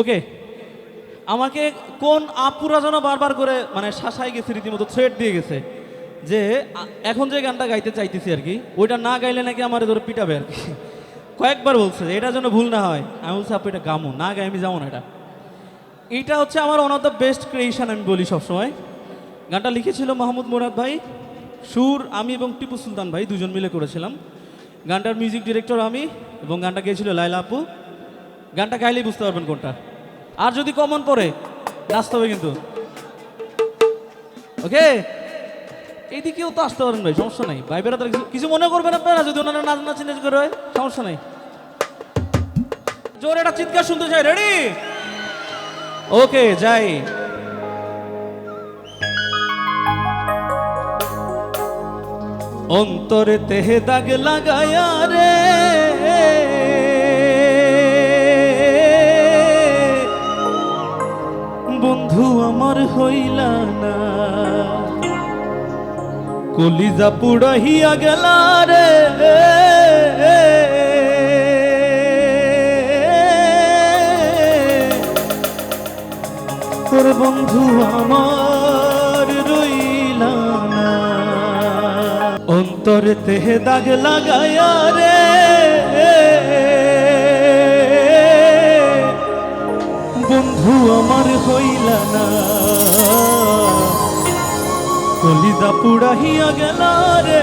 ওকে? আমাকে কোন আপুরা যেন বারবার করে মানে শাসাই গেছে রীতিমতো থ্রেড দিয়ে গেছে, যে এখন যে গানটা গাইতে চাইতেছি আর কি, ওইটা না গাইলে নাকি আমার ধরে পিটাবে আর কি। কয়েকবার বলছে, এটা যেন ভুল না হয়। আমি বলছি, আপু, এটা গামো, না গাই আমি যাব না এটা। এইটা হচ্ছে আমার one of the best creation আমি বলি সবসময়। গানটা লিখেছিল মাহমুদ মুরাদ ভাই, সুর, আমি এবং টিপু সুলতান ভাই, দুজন মিলে করেছিলাম। গানটার মিউজিক ডিরেক্টর আমি, এবং গানটা গেয়েছিল লাইলা আপু। গানটা গাইলেই বুঝতে পারবেন কোনটা। আর যদি কমন পড়ে, নাচতে হবে কিন্তু। ওকে? এইদিকেও তো আসতে পারেন ভাই, সমস্যা নাই। ভাই বেড়াতে কিছু- মনে করবেন আপনারা? যদি ওনারা নাচ নাচ নাচ করে, সমস্যা নাই। জোরে একটা চিৎকার শুনতে চাই, রেডি? ওকে, যাই। অন্তরে তেহে দাগ লাগায়া রে। আমার হইলা না। কলিজা পুড়াহিয়া গেলা রে। তোর বন্ধু আমার রইলা না। অন্তরে তেহে দাগ লাগায়া রে। হইলা না। কলিদা পুড়াহিয়া গেল রে।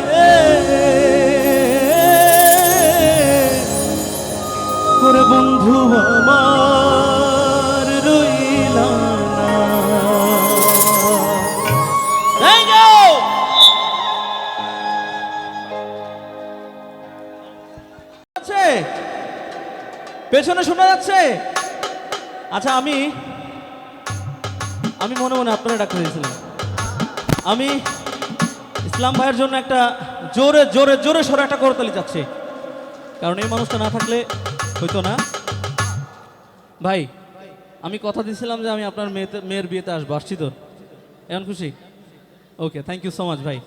ওরে বন্ধু আমার, রইলা পেছনে শোনা যাচ্ছে? আচ্ছা আমি আমি মনে মনে আপনারা ডাক্তার দিয়েছিলাম আমি ইসলাম ভাইয়ের জন্য একটা জোরে জোরে জোরে সরে একটা করতালি চাচ্ছি। কারণ এই মানুষটা না থাকলে হইতো না। ভাই, আমি কথা দিয়েছিলাম যে আমি আপনার মেয়েতে, মেয়ের বিয়েতে আসব। আসছি তো? এমন খুশি? Okay thank you so much ভাই।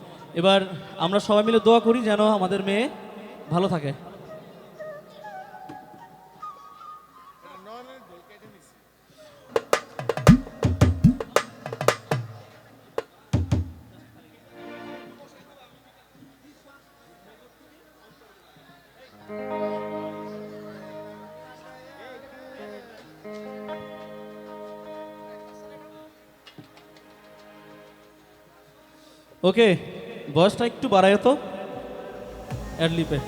এবার আমরা সবাই মিলে দোয়া করি যেন আমাদের মেয়ে ভালো থাকে। ওকে বয়সটা একটু বাড়ায় তো। অ্যাডলিপে